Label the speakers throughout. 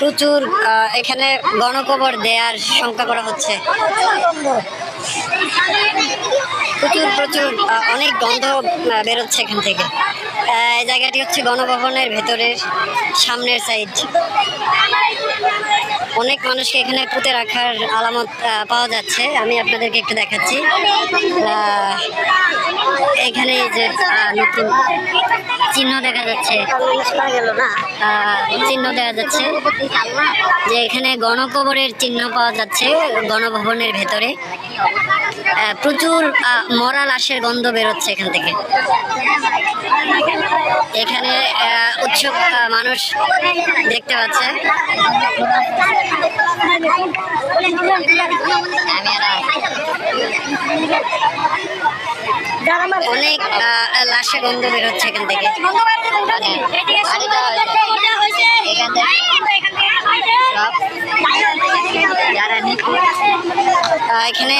Speaker 1: প্রচুর এখানে গণকবর দেওয়ার শঙ্কা করা হচ্ছে। প্রচুর প্রচুর অনেক গন্ধ বেরোচ্ছে এখান থেকে। এই জায়গাটি হচ্ছে গণভবনের ভেতরের সামনের সাইড। অনেক মানুষকে এখানে পুঁতে রাখার আলামত পাওয়া যাচ্ছে। আমি আপনাদেরকে একটু দেখাচ্ছি। এখানে যে নতুন চিহ্ন দেখা যাচ্ছে। চিহ্ন দেখা যাচ্ছে যে এখানে গণকবরের চিহ্ন পাওয়া যাচ্ছে গণভবনের ভেতরে। প্রচুর মরা লাশের গন্ধ বেরোচ্ছে এখান থেকে। এখানে উৎসুক মানুষ দেখতে পাচ্ছে। অনেক লাশের গন্ধ বেরোচ্ছে এখান থেকে। এখানে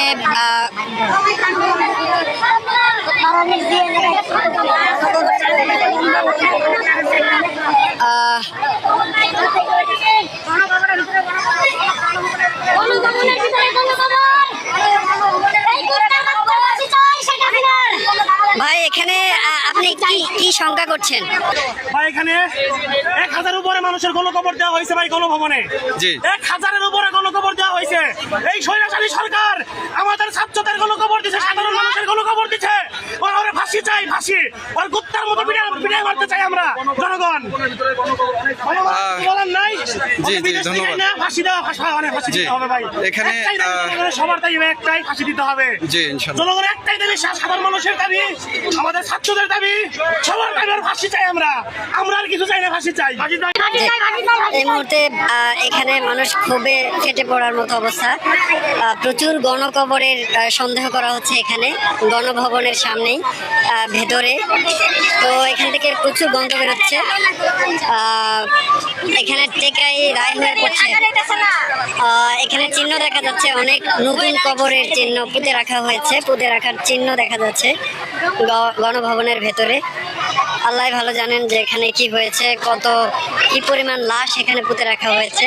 Speaker 1: আহ, আপনি কি কি শঙ্কা করছেন?
Speaker 2: ভাই এখানে এক হাজার উপরে মানুষের গণকবর দেওয়া হয়েছে ভাই গণভবনে।
Speaker 3: জি।
Speaker 2: এক হাজারের উপরে গণকবর দেওয়া হয়েছে। এই স্বৈরাচারী সরকার আমাদের ছাত্রদের গণকবর দিচ্ছে সাধারণ মানুষের গণকবর দিচ্ছে ওরা ওরে ফাঁসি চাই ফাঁসি। ওর গুত্তার মতো বিদায় বিদায় মারতে চাই আমরা জনগণ।
Speaker 3: জি, জি, ধন্যবাদ।
Speaker 2: ফাঁসি দেওয়া ফাঁসি মানে ফাঁসি দিতে হবে ভাই।
Speaker 3: এখানে,
Speaker 2: একটাই দাবি,
Speaker 3: আহ,
Speaker 2: জনগণের সবার দাবি একটাই ফাঁসি দিতে হবে।
Speaker 3: জি,
Speaker 2: একটাই দাবি সাধারণ মানুষের দাবি আমাদের ছাত্রদের দাবি সবার দাবি ফাঁসি চাই আমরা। আমরা আর কিছু চাই না ফাঁসি চাই ফাঁসি চাই।
Speaker 1: এই মুহূর্তে এখানে মানুষ ক্ষোভে ফেটে পড়ার মতো অবস্থা। প্রচুর গণকবরের সন্দেহ করা হচ্ছে এখানে, গণভবনের সামনেই ভেতরে। তো এখান থেকে প্রচুর গন্ধ বেরোচ্ছে। এখানে টেকাই রায় হয়ে পড়ছে। এখানে চিহ্ন দেখা যাচ্ছে, অনেক নতুন কবরের চিহ্ন পুঁতে রাখা হয়েছে, পুঁতে রাখার চিহ্ন দেখা যাচ্ছে গণভবনের ভেতরে। আল্লাহ ভালো জানেন যে এখানে কি হয়েছে, কত, কি পরিমাণ লাশ এখানে পুঁতে রাখা হয়েছে।